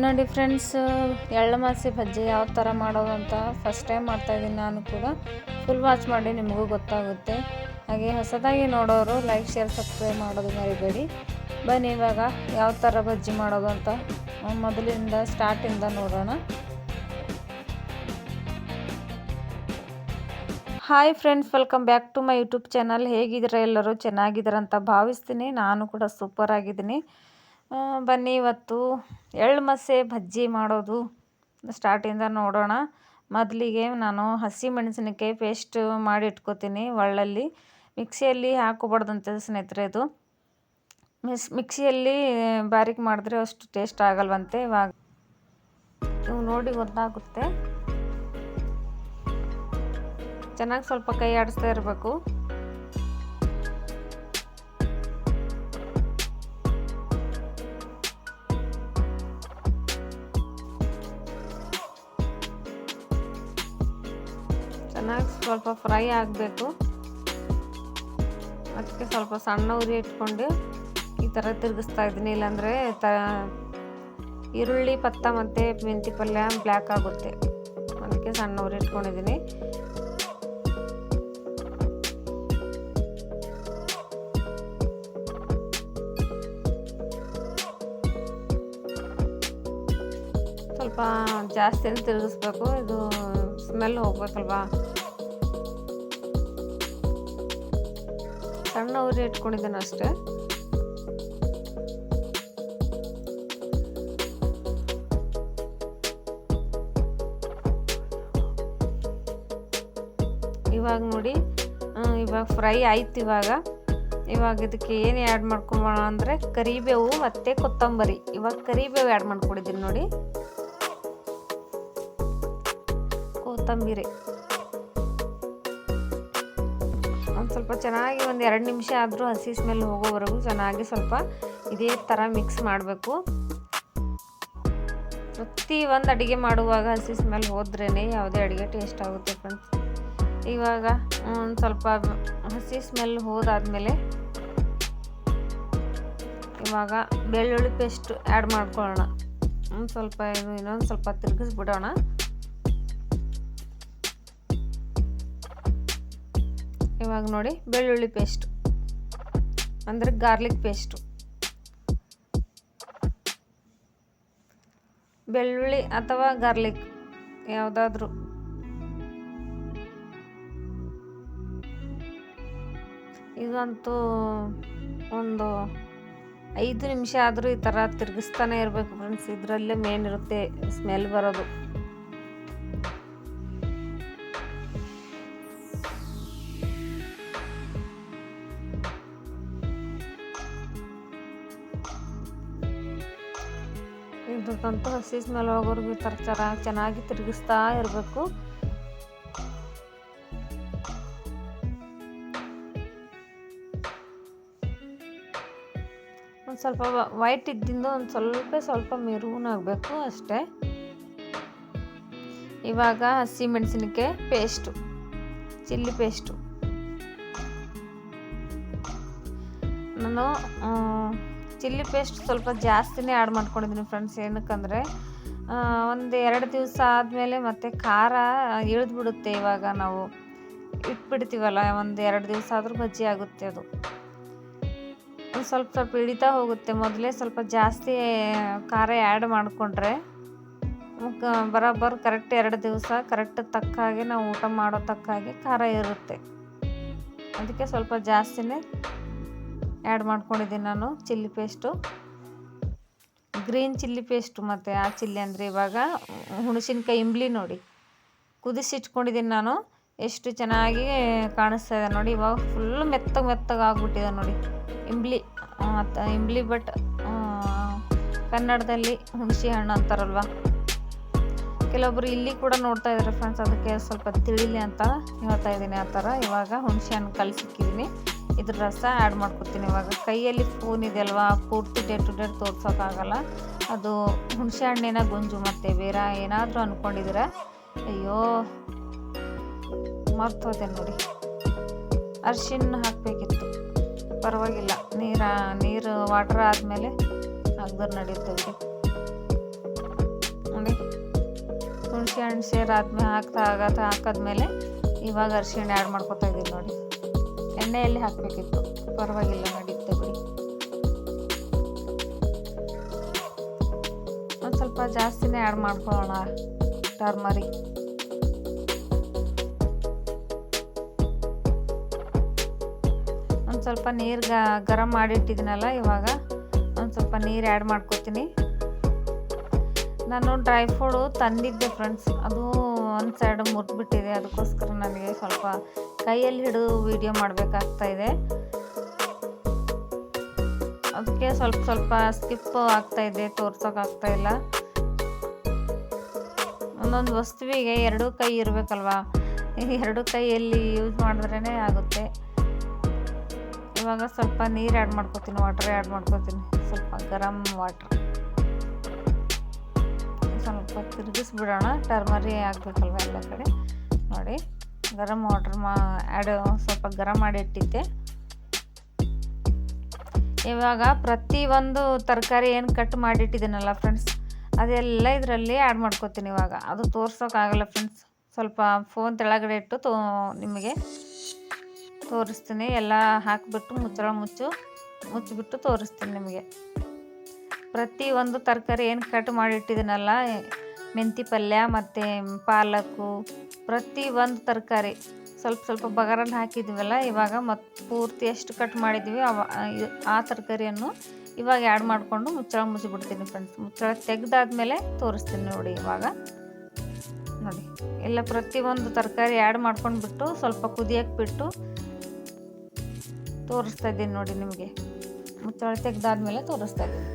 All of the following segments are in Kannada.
ನೋಡಿ ಫ್ರೆಂಡ್ಸ್ ಎಳ್ಳು ಮಾಸಿ ಬಜ್ಜಿ ಯಾವ ಥರ ಮಾಡೋದು ಅಂತ ಫಸ್ಟ್ ಟೈಮ್ ಮಾಡ್ತಾಯಿದ್ದೀನಿ ನಾನು ಕೂಡ. ಫುಲ್ ವಾಚ್ ಮಾಡಿ ನಿಮಗೂ ಗೊತ್ತಾಗುತ್ತೆ. ಹಾಗೆ ಹೊಸದಾಗಿ ನೋಡೋರು ಲೈಕ್ ಶೇರ್ ಸಬ್ಸ್ಕ್ರೈಬ್ ಮಾಡೋದು ಮರಿಬೇಡಿ. ಬನ್ನಿ ಇವಾಗ ಯಾವ ಥರ ಬಜ್ಜಿ ಮಾಡೋದು ಅಂತ ಮೊದಲಿಂದ ಸ್ಟಾರ್ಟಿಂದ ನೋಡೋಣ. Hi friends welcome back to my YouTube channel ಹೇಗಿದ್ದೀರಾ ಎಲ್ಲರೂ? ಚೆನ್ನಾಗಿದ್ದೀರಾ ಅಂತ ಭಾವಿಸ್ತೀನಿ. ನಾನು ಕೂಡ ಸೂಪರ್ ಆಗಿದ್ದೀನಿ. ಬನ್ನಿ ಇವತ್ತು ಎಳ್ಳು ಮಸೆ ಬಜ್ಜಿ ಮಾಡೋದು ಸ್ಟಾರ್ಟಿಂದ ನೋಡೋಣ. ಮೊದಲಿಗೆ ನಾನು ಹಸಿ ಮೆಣಸಿನಕಾಯಿ ಪೇಸ್ಟ್ ಮಾಡಿ ಇಟ್ಕೋತೀನಿ ಒಳ್ಳಲ್ಲಿ. ಮಿಕ್ಸಿಯಲ್ಲಿ ಹಾಕೋಬಾರ್ದಂತೆ ಸ್ನೇಹಿತರೆ ಇದು. ಮಿಸ್, ಮಿಕ್ಸಿಯಲ್ಲಿ ಬಾರಿಕ್ ಮಾಡಿದ್ರೆ ಅಷ್ಟು ಟೇಸ್ಟ್ ಆಗಲ್ವಂತೆ ಇವಾಗ. ನೀವು ನೋಡಿ ಗೊತ್ತಾಗುತ್ತೆ. ಚೆನ್ನಾಗಿ ಸ್ವಲ್ಪ ಕೈ ಆಡಿಸ್ತಾ ಇರಬೇಕು. ಚೆನ್ನಾಗಿ ಸ್ವಲ್ಪ ಫ್ರೈ ಆಗಬೇಕು. ಅದಕ್ಕೆ ಸ್ವಲ್ಪ ಸಣ್ಣ ಉರಿ ಇಟ್ಕೊಂಡು ಈ ಥರ ತಿರುಗಿಸ್ತಾ ಇದ್ದೀನಿ. ಇಲ್ಲಾಂದರೆ ತ, ಈರುಳ್ಳಿ, ಪತ್ತ ಮತ್ತು ಮೆಂತಿ ಪಲ್ಯ ಬ್ಲ್ಯಾಕ್ ಆಗುತ್ತೆ. ಅದಕ್ಕೆ ಸಣ್ಣ ಉರಿ ಇಟ್ಕೊಂಡಿದ್ದೀನಿ. ಸ್ವಲ್ಪ ಜಾಸ್ತಿ ತಿರುಗಿಸ್ಬೇಕು. ಇದು ಸ್ಮೆಲ್ ಹೋಗ್ಬೇಕಲ್ವಾ? ಸಣ್ಣ ಉರಿ ಇಟ್ಕೊಂಡಿದ್ದೇನೆ ಅಷ್ಟೇ. ಇವಾಗ ನೋಡಿ ಇವಾಗ ಫ್ರೈ ಆಯ್ತು ಇವಾಗ. ಇವಾಗ ಇದಕ್ಕೆ ಏನು ಆ್ಯಡ್ ಮಾಡ್ಕೊಂಬೋಣ ಅಂದರೆ ಕರಿಬೇವು ಮತ್ತು ಕೊತ್ತಂಬರಿ. ಇವಾಗ ಕರಿಬೇವು ಆ್ಯಡ್ ಮಾಡ್ಕೊಂಡಿದ್ದೀನಿ ನೋಡಿ. ಕೊತ್ತಂಬರಿ. ಸ್ವಲ್ಪ ಚೆನ್ನಾಗಿ ಒಂದು ಎರಡು ನಿಮಿಷ ಆದರೂ ಹಸಿ ಸ್ಮೆಲ್ ಹೋಗೋವರೆಗೂ ಚೆನ್ನಾಗಿ ಸ್ವಲ್ಪ ಇದೇ ಥರ ಮಿಕ್ಸ್ ಮಾಡಬೇಕು. ಪ್ರತಿ ಒಂದು ಅಡುಗೆ ಮಾಡುವಾಗ ಹಸಿ ಸ್ಮೆಲ್ ಹೋದ್ರೇ ಯಾವುದೇ ಅಡುಗೆ ಟೇಸ್ಟ್ ಆಗುತ್ತೆ ಫ್ರೆಂಡ್ಸ್ ಇವಾಗ ಒಂದು ಸ್ವಲ್ಪ ಹಸಿ ಸ್ಮೆಲ್ ಹೋದಾದಮೇಲೆ ಇವಾಗ ಬೆಳ್ಳುಳ್ಳಿ ಪೇಸ್ಟ್ ಆ್ಯಡ್ ಮಾಡ್ಕೊಳ್ಳೋಣ. ಒಂದು ಸ್ವಲ್ಪ ಇನ್ನೊಂದು ಸ್ವಲ್ಪ ತಿರುಗಿಸ್ಬಿಡೋಣ. ಇವಾಗ ನೋಡಿ ಬೆಳ್ಳುಳ್ಳಿ ಪೇಸ್ಟ್. ಅಂದರೆ ಗಾರ್ಲಿಕ್ ಪೇಸ್ಟು. ಬೆಳ್ಳುಳ್ಳಿ ಅಥವಾ ಗಾರ್ಲಿಕ್ ಯಾವುದಾದ್ರೂ. ಇದಂತೂ ಒಂದು ಐದು ನಿಮಿಷ ಆದರೂ ಈ ಥರ ತಿರುಗಿಸ್ತಾನೆ ಇರಬೇಕು ಫ್ರೆಂಡ್ಸ್ ಇದರಲ್ಲೇ ಮೇನ್ ಇರುತ್ತೆ ಸ್ಮೆಲ್ ಬರೋದು. ಹಸಿ ಸ್ಮೆಲ್ ಹೋಗೋರ್ಗು ಥರ ಚೆನ್ನಾಗಿ ಚೆನ್ನಾಗಿ ತಿರುಗಿಸ್ತಾ ಇರಬೇಕು. ಒಂದು ಸ್ವಲ್ಪ ವೈಟ್ ಇದ್ದಿಂದ ಒಂದು ಸ್ವಲ್ಪ ಸ್ವಲ್ಪ ಮೆರೂನ್ ಆಗಬೇಕು ಅಷ್ಟೇ. ಇವಾಗ ಹಸಿ ಮೆಣಸಿನಕಾಯಿ ಪೇಸ್ಟು ಚಿಲ್ಲಿ ಪೇಸ್ಟು ನಾನು ಚಿಲ್ಲಿ ಪೇಸ್ಟ್ ಸ್ವಲ್ಪ ಜಾಸ್ತಿನೇ ಆ್ಯಡ್ ಮಾಡ್ಕೊಂಡಿದ್ದೀನಿ ಫ್ರೆಂಡ್ಸ್. ಏನಕ್ಕಂದರೆ ಒಂದು ಎರಡು ದಿವಸ ಆದಮೇಲೆ ಮತ್ತೆ ಖಾರ ಇಳಿದ್ಬಿಡುತ್ತೆ ಇವಾಗ ನಾವು. ಇಟ್ಬಿಡ್ತೀವಲ್ಲ, ಒಂದು ಎರಡು ದಿವಸ ಆದರೂ ಬಜ್ಜಿ ಆಗುತ್ತೆ ಅದು. ಒಂದು ಸ್ವಲ್ಪ ಸ್ವಲ್ಪ ಇಳಿತಾ ಹೋಗುತ್ತೆ. ಮೊದಲೇ ಸ್ವಲ್ಪ ಜಾಸ್ತಿ ಖಾರ ಆ್ಯಡ್ ಮಾಡಿಕೊಂಡ್ರೆ ಬರಾಬರ್ ಕರೆಕ್ಟ್ ಎರಡು ದಿವಸ, ಕರೆಕ್ಟ್ ತಕ್ಕ ಹಾಗೆ ನಾವು ಊಟ ಮಾಡೋ ತಕ್ಕ ಹಾಗೆ ಖಾರ ಇರುತ್ತೆ. ಅದಕ್ಕೆ ಸ್ವಲ್ಪ ಜಾಸ್ತಿನೇ ಆ್ಯಡ್ ಮಾಡ್ಕೊಂಡಿದ್ದೀನಿ ನಾನು chilli paste green chilli paste ಮತ್ತು ಆ ಚಿಲ್ಲಿ ಅಂದರೆ ಇವಾಗ ಹುಣಸಿನ್ಕಾಯಿ ಇಂಬ್ಲಿ ನೋಡಿ. ಕುದಿಸಿಟ್ಕೊಂಡಿದ್ದೀನಿ ನಾನು, ಎಷ್ಟು ಚೆನ್ನಾಗಿ ಕಾಣಿಸ್ತಾ ಇದೆ ನೋಡಿ, ಇವಾಗ ಫುಲ್ ಮೆತ್ತಗೆ ಮೆತ್ತಗೆ ಆಗ್ಬಿಟ್ಟಿದೆ ನೋಡಿ. ಇಂಬ್ಲಿ ಮತ್ತು ಇಂಬ್ಲಿ ಬಟ್ ಕನ್ನಡದಲ್ಲಿ ಹುಣಸೆ ಹಣ್ಣು ಅಂತಾರಲ್ವ. ಕೆಲವೊಬ್ಬರು ಇಲ್ಲಿ ಕೂಡ ನೋಡ್ತಾ ಇದ್ದಾರೆ ಫ್ರೆಂಡ್ಸ್ ಅದಕ್ಕೆ ಸ್ವಲ್ಪ ತಿಳಿಲಿ ಅಂತ ಹೇಳ್ತಾ ಇದ್ದೀನಿ ಆ ಥರ. ಇವಾಗ ಹುಣಸೆ ಹಣ್ಣು ಕಲಸಿಕ್ಕಿದ್ದೀನಿ. ಇದ್ರ ರಸ ಆ್ಯಡ್ ಮಾಡ್ಕೊತೀನಿ ಇವಾಗ. ಕೈಯಲ್ಲಿ ಫೋನ್ ಇದೆಯಲ್ವಾ ಪೂರ್ತಿ ಡೇ ಟು ಡೇ ತೋರ್ಸೋಕ್ಕಾಗಲ್ಲ ಅದು ಹುಣಸೆ ಹಣ್ಣಿನ ಗುಂಜು ಮತ್ತು ಬೇರೆ ಏನಾದರೂ ಅಂದ್ಕೊಂಡಿದ್ರೆ ಅಯ್ಯೋ ಮರ್ತೋದೆ ನೋಡಿ ಅರ್ಶಿನ ಹಾಕಬೇಕಿತ್ತು. ಪರವಾಗಿಲ್ಲ. ನೀರು ನೀರು ವಾಟರ್ ಆದಮೇಲೆ ಹಾಕಿದ್ರೆ ನಡೆಯುತ್ತೆ ನೋಡಿ. ಹುಣಸೆ ಹಣ್ಣು ಸೇರಾದ್ಮೇಲೆ ಹಾಕ್ತಾ ಆಗತ್ತ ಹಾಕಿದ್ಮೇಲೆ ಇವಾಗ ಅರ್ಶಿಣ ಆ್ಯಡ್ ಮಾಡ್ಕೊತಾ ಇದ್ದೀನಿ ನೋಡಿ. ಎಣ್ಣೆಯಲ್ಲಿ ಹಾಕಬೇಕಿತ್ತು. ಪರವಾಗಿಲ್ಲ ನಡೀತೆ ಬಿಡಿ ಒಂದು ಸ್ವಲ್ಪ ಜಾಸ್ತಿನೇ ಆ್ಯಡ್ ಮಾಡ್ಕೊಳ್ಳೋಣ, ಟರ್ಮರಿಕ್. ಒಂದು ಸ್ವಲ್ಪ ನೀರು ಗರಂ ಮಾಡಿಟ್ಟಿದ್ದೀನಲ್ಲ ಇವಾಗ, ಒಂದು ಸ್ವಲ್ಪ ನೀರು ಆ್ಯಡ್ ಮಾಡ್ಕೊತೀನಿ. ನಾನು ಡ್ರೈ ಫ್ರೂಡು ತಂದಿದ್ದೆ ಫ್ರೆಂಡ್ಸ್ ಅದು ಒಂದು ಸೈಡ್ ಮುರಿದ್ಬಿಟ್ಟಿದೆ, ಅದಕ್ಕೋಸ್ಕರ ನನಗೆ ಸ್ವಲ್ಪ ಕೈಯಲ್ಲಿ ಹಿಡಿದು ವಿಡಿಯೋ ಮಾಡಬೇಕಾಗ್ತಾ ಇದೆ. ಅದಕ್ಕೆ ಸ್ವಲ್ಪ ಸ್ವಲ್ಪ ಸ್ಕಿಪ್ ಆಗ್ತಾ ಇದೆ ತೋರ್ಸೋಕ್ಕಾಗ್ತಾ ಇಲ್ಲ. ಒಂದೊಂದು ವಸ್ತುವಿಗೆ ಎರಡು ಕೈ ಇರಬೇಕಲ್ವಾ? ಎರಡು ಕೈಯಲ್ಲಿ ಯೂಸ್ ಮಾಡಿದ್ರೇ ಆಗುತ್ತೆ. ಇವಾಗ ಸ್ವಲ್ಪ ನೀರು ಆ್ಯಡ್ ಮಾಡ್ಕೊತೀನಿ ವಾಟರ್ ಆ್ಯಡ್ ಮಾಡ್ಕೋತೀನಿ. ಸ್ವಲ್ಪ ಗರಂ ವಾಟ್ರ್ ಸ್ವಲ್ಪ ತಿರುಗಿಸ್ಬಿಡೋಣ. ಟರ್ಮರಿ ಆಗಬೇಕಲ್ವ ಎಲ್ಲ ಕಡೆ? ನೋಡಿ. ಗರಂ ವಾಟ್ರ್ ಮಾ ಆ್ಯಡ್ ಸ್ವಲ್ಪ ಗರಂ ಮಾಡಿ ಇಟ್ಟಿದ್ದೆ. ಇವಾಗ ಪ್ರತಿಯೊಂದು ತರಕಾರಿ ಏನು ಕಟ್ ಮಾಡಿಟ್ಟಿದ್ದೀನಲ್ಲ ಫ್ರೆಂಡ್ಸ್ ಅದೆಲ್ಲ ಇದರಲ್ಲಿ ಆ್ಯಡ್ ಮಾಡ್ಕೊತೀನಿ ಇವಾಗ. ಅದು ತೋರ್ಸೋಕ್ಕಾಗಲ್ಲ ಫ್ರೆಂಡ್ಸ್ ಸ್ವಲ್ಪ ಫೋನ್ ತೆಳಗಡೆ ಇಟ್ಟು ತೋ, ನಿಮಗೆ ತೋರಿಸ್ತೀನಿ. ಎಲ್ಲ ಹಾಕಿಬಿಟ್ಟು ಮುಚ್ಚಳ ಮುಚ್ಚು, ಮುಚ್ಚಿಬಿಟ್ಟು ತೋರಿಸ್ತೀನಿ ನಿಮಗೆ. ಪ್ರತಿ ಒಂದು ತರಕಾರಿ ಏನು ಕಟ್ ಮಾಡಿಟ್ಟಿದ್ದೀನಲ್ಲ ಮೆಂತಿ ಪಲ್ಯ ಮತ್ತು ಪಾಲಕು ಪ್ರತಿ ಒಂದು ತರಕಾರಿ. ಸ್ವಲ್ಪ ಸ್ವಲ್ಪ ಬಗಾರನ್ನು ಹಾಕಿದ್ವಲ್ಲ, ಇವಾಗ ಮತ್ತು ಪೂರ್ತಿ ಎಷ್ಟು ಕಟ್ ಮಾಡಿದ್ವಿ. ಅವ, ಆ ತರಕಾರಿಯನ್ನು ಇವಾಗ ಆ್ಯಡ್ ಮಾಡಿಕೊಂಡು ಮುಚ್ಚಳ ಮುಚ್ಚಿಬಿಡ್ತೀನಿ ಫ್ರೆಂಡ್ಸ್ ಮುಚ್ಚಳ ತೆಗೆದಾದ್ಮೇಲೆ ತೋರಿಸ್ತೀನಿ ನೋಡಿ ಇವಾಗ. ನೋಡಿ, ಎಲ್ಲ ಪ್ರತಿಯೊಂದು ತರಕಾರಿ ಆ್ಯಡ್ ಮಾಡ್ಕೊಂಡು ಬಿಟ್ಟು ಸ್ವಲ್ಪ ಕುದಿಯಕ್ಕೆ ಬಿಟ್ಟು ತೋರಿಸ್ತಾ ಇದ್ದೀನಿ ನೋಡಿ ನಿಮಗೆ. ಮುಚ್ಚಳ ತೆಗೆದಾದ್ಮೇಲೆ ತೋರಿಸ್ತಾ ಇದ್ದೀನಿ.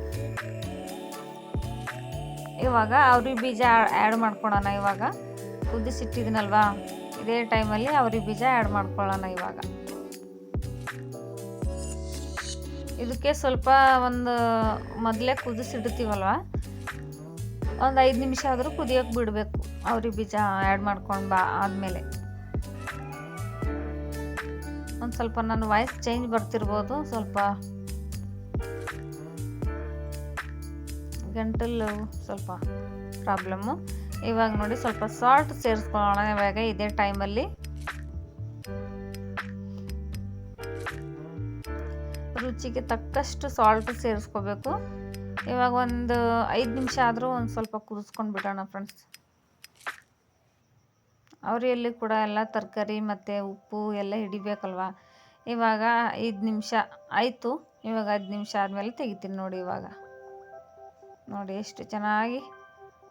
ಇವಾಗ ಅವ್ರಿ ಬೀಜ ಆ್ಯಡ್ ಮಾಡ್ಕೊಳ್ಳೋಣ ಇವಾಗ. ಕುದಿಸಿಟ್ಟಿದ್ದೀನಲ್ವಾ ಇದೇ ಟೈಮಲ್ಲಿ ಅವ್ರಿ ಬೀಜ ಆ್ಯಡ್ ಮಾಡ್ಕೊಳ್ಳೋಣ ಇವಾಗ. ಇದಕ್ಕೆ ಸ್ವಲ್ಪ ಒಂದು ಮೊದಲೇ ಕುದಿಸಿಡ್ತೀವಲ್ವ ಒಂದು ಐದು ನಿಮಿಷ ಆದರೂ ಕುದಿಯೋಕೆ ಬಿಡಬೇಕು ಅವ್ರಿ ಬೀಜ ಆ್ಯಡ್ ಮಾಡ್ಕೊಂಡು ಬಾ ಆದಮೇಲೆ. ಒಂದು ಸ್ವಲ್ಪ ನನ್ನ ವಾಯ್ಸ್ ಚೇಂಜ್ ಬರ್ತಿರ್ಬೋದು. ಸ್ವಲ್ಪ ಗಂಟಲು ಸ್ವಲ್ಪ ಪ್ರಾಬ್ಲಮ್ಮು. ಇವಾಗ ನೋಡಿ ಸ್ವಲ್ಪ ಸಾಲ್ಟ್ ಸೇರಿಸ್ಕೊಳ್ಳೋಣ ಇವಾಗ ಇದೇ ಟೈಮಲ್ಲಿ ರುಚಿಗೆ ತಕ್ಕಷ್ಟು ಸಾಲ್ಟ್ ಸೇರಿಸ್ಕೋಬೇಕು. ಇವಾಗ ಒಂದು ಐದು ನಿಮಿಷ ಆದರೂ ಒಂದು ಸ್ವಲ್ಪ ಕುದಿಸ್ಕೊಂಡು ಬಿಡೋಣ ಫ್ರೆಂಡ್ಸ್ ಅವರಿಯಲ್ಲಿ ಕೂಡ ಎಲ್ಲ ತರಕಾರಿ ಮತ್ತು ಉಪ್ಪು ಎಲ್ಲ ಹಿಡಿಬೇಕಲ್ವ? ಇವಾಗ ಐದು ನಿಮಿಷ ಆಯಿತು. ಇವಾಗ ಐದು ನಿಮಿಷ ಆದಮೇಲೆ ತೆಗಿತೀನಿ ನೋಡಿ ಇವಾಗ. ನೋಡಿ ಎಷ್ಟು ಚೆನ್ನಾಗಿ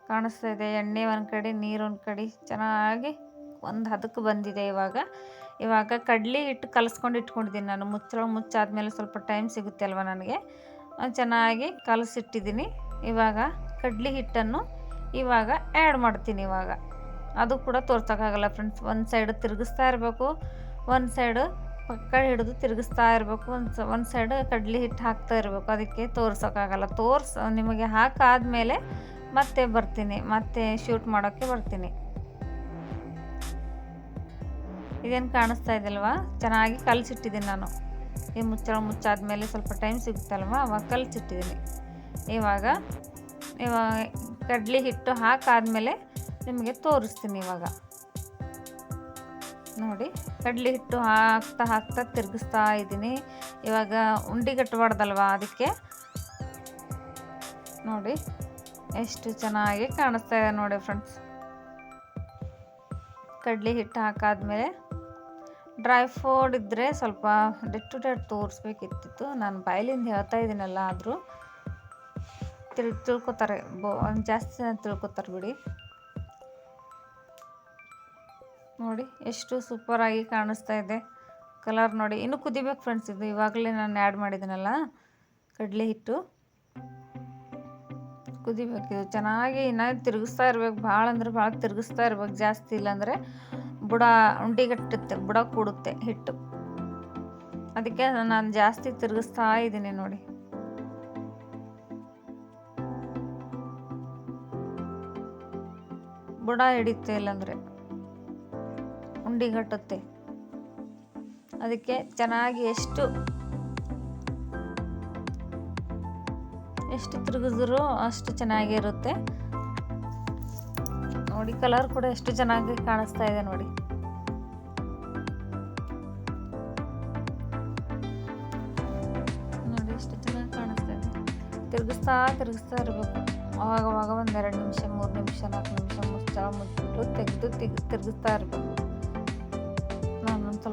ಕಾಣಿಸ್ತಾ ಇದೆ. ಎಣ್ಣೆ ಒಂದು ಕಡೆ, ನೀರು ಒಂದು ಕಡೆ ಚೆನ್ನಾಗಿ ಒಂದು ಹದಕ್ಕೆ ಬಂದಿದೆ ಇವಾಗ. ಇವಾಗ ಕಡ್ಲಿ ಹಿಟ್ಟು ಕಲಸ್ಕೊಂಡು ಇಟ್ಕೊಂಡಿದ್ದೀನಿ ನಾನು. ಮುಚ್ಚಳ ಮುಚ್ಚಾದ್ಮೇಲೆ ಸ್ವಲ್ಪ ಟೈಮ್ ಸಿಗುತ್ತೆ ಅಲ್ವ ನನಗೆ? ಚೆನ್ನಾಗಿ ಕಲಸಿಟ್ಟಿದ್ದೀನಿ. ಇವಾಗ ಕಡ್ಲಿ ಹಿಟ್ಟನ್ನು ಇವಾಗ ಆ್ಯಡ್ ಮಾಡ್ತೀನಿ ಇವಾಗ. ಅದು ಕೂಡ ತೋರ್ಸೋಕ್ಕಾಗಲ್ಲ ಫ್ರೆಂಡ್ಸ್ ಒಂದು ಸೈಡ್ ತಿರುಗಿಸ್ತಾ ಇರಬೇಕು. ಒಂದು ಸೈಡು ಪಕ್ಕ ಹಿಡಿದು ತಿರುಗಿಸ್ತಾ ಇರಬೇಕು. ಒಂದು ಒಂದು ಸೈಡ್ ಕಡ್ಲಿ ಹಿಟ್ಟು ಹಾಕ್ತಾ ಇರಬೇಕು. ಅದಕ್ಕೆ ತೋರಿಸೋಕ್ಕಾಗಲ್ಲ. ತೋರಿಸ, ನಿಮಗೆ ಹಾಕಾದಮೇಲೆ ಮತ್ತೆ ಬರ್ತೀನಿ. ಮತ್ತೆ ಶೂಟ್ ಮಾಡೋಕ್ಕೆ ಬರ್ತೀನಿ. ಇದೇನು ಕಾಣಿಸ್ತಾ ಇದೆಯಲ್ವಾ? ಚೆನ್ನಾಗಿ ಕಲಸಿಟ್ಟಿದ್ದೀನಿ ನಾನು. ಈ ಮುಚ್ಚಳ ಮುಚ್ಚಾದ್ಮೇಲೆ ಸ್ವಲ್ಪ ಟೈಮ್ ಸಿಗುತ್ತಲ್ವ? ಅವಾಗ ಕಲಸಿಟ್ಟಿದ್ದೀನಿ. ಇವಾಗ ಇವಾಗ ಕಡ್ಲಿ ಹಿಟ್ಟು ಹಾಕಾದ್ಮೇಲೆ ನಿಮಗೆ ತೋರಿಸ್ತೀನಿ ಇವಾಗ. ನೋಡಿ ಕಡಲೆ ಹಿಟ್ಟು ಹಾಕ್ತಾ ಹಾಕ್ತಾ ತಿರುಗಿಸ್ತಾ ಇದ್ದೀನಿ. ಇವಾಗ ಉಂಡೆ ಕಟ್ಟಬಾರ್ದಲ್ವ ಅದಕ್ಕೆ? ನೋಡಿ ಎಷ್ಟು ಚೆನ್ನಾಗಿ ಕಾಣಿಸ್ತಾ ಇದೆ ನೋಡಿ ಫ್ರೆಂಡ್ಸ್. ಕಡಲೆ ಹಿಟ್ಟು ಹಾಕಾದ್ಮೇಲೆ ಡ್ರೈ ಫ್ರೂಟ್ ಇದ್ದರೆ ಸ್ವಲ್ಪ ಡೆಟ್ ಟು ಡೆಟ್ ತೋರಿಸ್ಬೇಕಿತ್ತು. ನಾನು ಬಾಯ್ಲಿಂದ ಹೇಳ್ತಾ ಇದ್ದೀನಲ್ಲ ಆದರೂ ತಿಳ್, ತಿಳ್ಕೊತಾರೆ. ಬೋ ಜಾಸ್ತಿ ಜನ ತಿಳ್ಕೊತಾರೆ ಬಿಡಿ. ನೋಡಿ, ಎಷ್ಟು ಸೂಪರಾಗಿ ಕಾಣಿಸ್ತಾ ಇದೆ. ಕಲರ್ ನೋಡಿ, ಇನ್ನು ಕುದಿಬೇಕು ಫ್ರೆಂಡ್ಸ್ ಇದು. ಇವಾಗಲೇ ನಾನು ಆ್ಯಡ್ ಮಾಡಿದ್ದೀನಲ್ಲ ಕಡಲೆ ಹಿಟ್ಟು. ಕುದಿಬೇಕು ಇದು. ಚೆನ್ನಾಗಿ ಇನ್ನೂ ತಿರುಗಿಸ್ತಾ ಇರ್ಬೇಕು. ಭಾಳ ಅಂದ್ರೆ ಭಾಳ ತಿರುಗಿಸ್ತಾ ಇರ್ಬೇಕು. ಜಾಸ್ತಿ ಇಲ್ಲಾಂದರೆ ಬುಡ ಉಂಡಿಗಟ್ಟುತ್ತೆ, ಬುಡ ಕೂಡುತ್ತೆ ಹಿಟ್ಟು. ಅದಕ್ಕೆ ನಾನು ಜಾಸ್ತಿ ತಿರುಗಿಸ್ತಾ ಇದ್ದೀನಿ ನೋಡಿ. ಬುಡ ಹಿಡಿಯುತ್ತೆ ಇಲ್ಲಾಂದರೆ. ಉಂಡಿಗಟ್ಟುತ್ತೆ ಅದಕ್ಕೆ ಚೆನ್ನಾಗಿ ಎಷ್ಟು ಎಷ್ಟು ತಿರುಗಿದ್ರು ಅಷ್ಟು ಚೆನ್ನಾಗಿರುತ್ತೆ. ನೋಡಿ, ಕಲರ್ ಕೂಡ ಎಷ್ಟು ಚೆನ್ನಾಗಿ ಕಾಣಿಸ್ತಾ ಇದೆ ನೋಡಿ. ನೋಡಿ, ಎಷ್ಟು ಚೆನ್ನಾಗಿ ಕಾಣಿಸ್ತಾ ಇದೆ. ತಿರುಗಿಸ್ತಾ ತಿರುಗಿಸ್ತಾ ಇರಬೇಕು. ಅವಾಗ ಒಂದು ಎರಡು ನಿಮಿಷ, ಮೂರು ನಿಮಿಷ, ನಾಲ್ಕು ನಿಮಿಷ ಮುಚ್ಚ ಮುಚ್ಚಿಬಿಟ್ಟು ತೆಗೆದು ತೆಗ್ ತಿರುಗಿಸ್ತಾ ಇರಬೇಕು.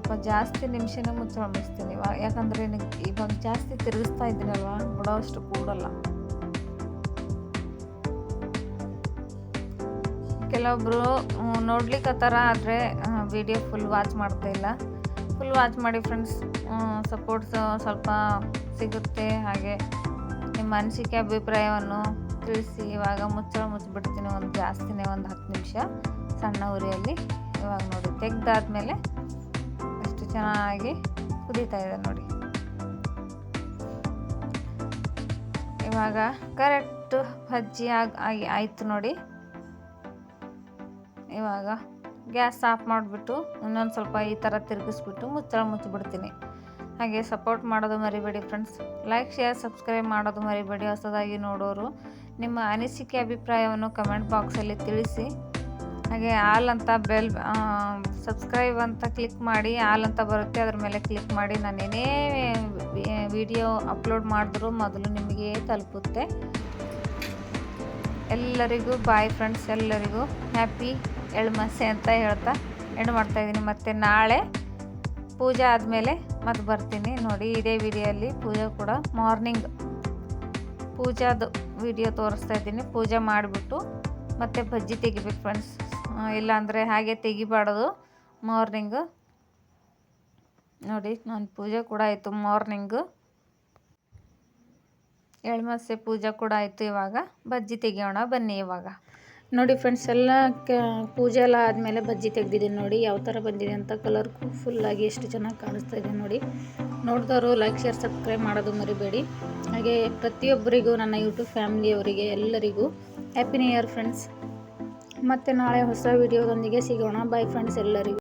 ಸ್ವಲ್ಪ ಜಾಸ್ತಿ ನಿಮಿಷನೇ ಮುಚ್ಚಳಿಸ್ತೀನಿ ಇವಾಗ ಯಾಕಂದರೆ ಇವಾಗ ಜಾಸ್ತಿ ತಿರುಗಿಸ್ತಾ ಇದ್ದೀನಲ್ವ? ಬಿಡೋಷ್ಟು ಕೂಡಲ್ಲ. ಕೆಲವೊಬ್ರು ಥರ ಆದರೆ ವಿಡಿಯೋ ಫುಲ್ ವಾಚ್ ಮಾಡ್ತಾ ಇಲ್ಲ. ಫುಲ್ ವಾಚ್ ಮಾಡಿ ಫ್ರೆಂಡ್ಸ್ ಸಪೋರ್ಟ್ಸ್ ಸ್ವಲ್ಪ ಸಿಗುತ್ತೆ. ಹಾಗೆ ನಿಮ್ಮ ಅನಿಸಿಕೆ, ಅಭಿಪ್ರಾಯವನ್ನು ತಿಳಿಸಿ. ಇವಾಗ ಮುಚ್ಚಳ ಮುಚ್ಚಿಬಿಡ್ತೀನಿ ಒಂದು ಜಾಸ್ತಿನೇ ಒಂದು ಹತ್ತು ನಿಮಿಷ ಸಣ್ಣ ಉರಿಯಲ್ಲಿ ಇವಾಗ ನೋಡಿ, ತೆಗ್ದಾದ್ಮೇಲೆ ಚೆನ್ನಾಗಿ ಕುದೀತಾ ಇದೆ ನೋಡಿ. ಇವಾಗ ಕರೆಕ್ಟ್ ಬಜ್ಜಿ ಆಗಿ ಆಯಿತು ನೋಡಿ. ಇವಾಗ ಗ್ಯಾಸ್ ಆಫ್ ಮಾಡಿಬಿಟ್ಟು ಇನ್ನೊಂದು ಸ್ವಲ್ಪ ಈ ಥರ ತಿರುಗಿಸ್ಬಿಟ್ಟು ಮುಚ್ಚಳ ಮುಚ್ಚಿಬಿಡ್ತೀನಿ. ಹಾಗೆ ಸಪೋರ್ಟ್ ಮಾಡೋದು ಮರಿಬೇಡಿ ಫ್ರೆಂಡ್ಸ್ ಲೈಕ್ ಶೇರ್ ಸಬ್ಸ್ಕ್ರೈಬ್ ಮಾಡೋದು ಮರಿಬೇಡಿ. ಹೊಸದಾಗಿ ನೋಡೋರು ನಿಮ್ಮ ಅನಿಸಿಕೆ ಅಭಿಪ್ರಾಯವನ್ನು ಕಮೆಂಟ್ ಬಾಕ್ಸಲ್ಲಿ ತಿಳಿಸಿ. ಹಾಗೆ ಆಲ್ ಅಂತ ಬೆಲ್ ಸಬ್ಸ್ಕ್ರೈಬ್ ಅಂತ ಕ್ಲಿಕ್ ಮಾಡಿ, ಆಲ್ ಅಂತ ಬರುತ್ತೆ, ಅದ್ರ ಮೇಲೆ ಕ್ಲಿಕ್ ಮಾಡಿ ನಾನು ಏನೇ ವಿಡಿಯೋ ಅಪ್ಲೋಡ್ ಮಾಡಿದ್ರು ಮೊದಲು ನಿಮಗೆ ತಲುಪುತ್ತೆ. ಎಲ್ಲರಿಗೂ, ಬಾಯ್ ಫ್ರೆಂಡ್ಸ್ ಎಲ್ಲರಿಗೂ, ಹ್ಯಾಪಿ ಎಳ್ಮಸೆ ಅಂತ ಹೇಳ್ತಾ ಎಂಡ್ ಮಾಡ್ತಾಯಿದ್ದೀನಿ ಮತ್ತು ನಾಳೆ ಪೂಜೆ ಆದಮೇಲೆ ಮತ್ತೆ ಬರ್ತೀನಿ. ನೋಡಿ, ಇದೇ ವಿಡಿಯೋಲ್ಲಿ ಪೂಜೆ ಕೂಡ ಮಾರ್ನಿಂಗ್ ಪೂಜಾದು ವಿಡಿಯೋ ತೋರಿಸ್ತಾ ಇದ್ದೀನಿ. ಪೂಜೆ ಮಾಡಿಬಿಟ್ಟು ಮತ್ತೆ ಬಜ್ಜಿ ತೆಗಿಬೇಕು ಫ್ರೆಂಡ್ಸ್ ಇಲ್ಲಾಂದರೆ ಹಾಗೆ ತೆಗಿಬಾರ್ದು. ಮಾರ್ನಿಂಗು ನೋಡಿ, ನಾನು ಪೂಜೆ ಕೂಡ ಆಯಿತು. ಮಾರ್ನಿಂಗು ಎಳ್ಮಸೆ ಪೂಜೆ ಕೂಡ ಆಯಿತು ಇವಾಗ. ಬಜ್ಜಿ ತೆಗಿಯೋಣ, ಬನ್ನಿ ಇವಾಗ. ನೋಡಿ ಫ್ರೆಂಡ್ಸ್ ಎಲ್ಲ ಪೂಜೆ ಎಲ್ಲ ಆದಮೇಲೆ ಬಜ್ಜಿ ತೆಗ್ದಿದ್ದೀನಿ ನೋಡಿ, ಯಾವ ಥರ ಬಂದಿದೆ ಅಂತ. ಕಲರ್ ಫುಲ್ಲಾಗಿ ಎಷ್ಟು ಚೆನ್ನಾಗಿ ಕಾಣಿಸ್ತಾ ಇದೆ ನೋಡಿ. ನೋಡಿದವರು ಲೈಕ್ ಶೇರ್ ಸಬ್ಸ್ಕ್ರೈಬ್ ಮಾಡೋದು ಮರಿಬೇಡಿ. ಹಾಗೆ ಪ್ರತಿಯೊಬ್ಬರಿಗೂ, ನನ್ನ ಯೂಟ್ಯೂಬ್ ಫ್ಯಾಮಿಲಿಯವರಿಗೆ ಎಲ್ಲರಿಗೂ ಹ್ಯಾಪಿ ನ್ಯೂ ಇಯರ್ ಫ್ರೆಂಡ್ಸ್ ಮತ್ತು ನಾಳೆ ಹೊಸ ವಿಡಿಯೋದೊಂದಿಗೆ ಸಿಗೋಣ. ಬಾಯ್ ಫ್ರೆಂಡ್ಸ್ ಎಲ್ಲರಿಗೂ.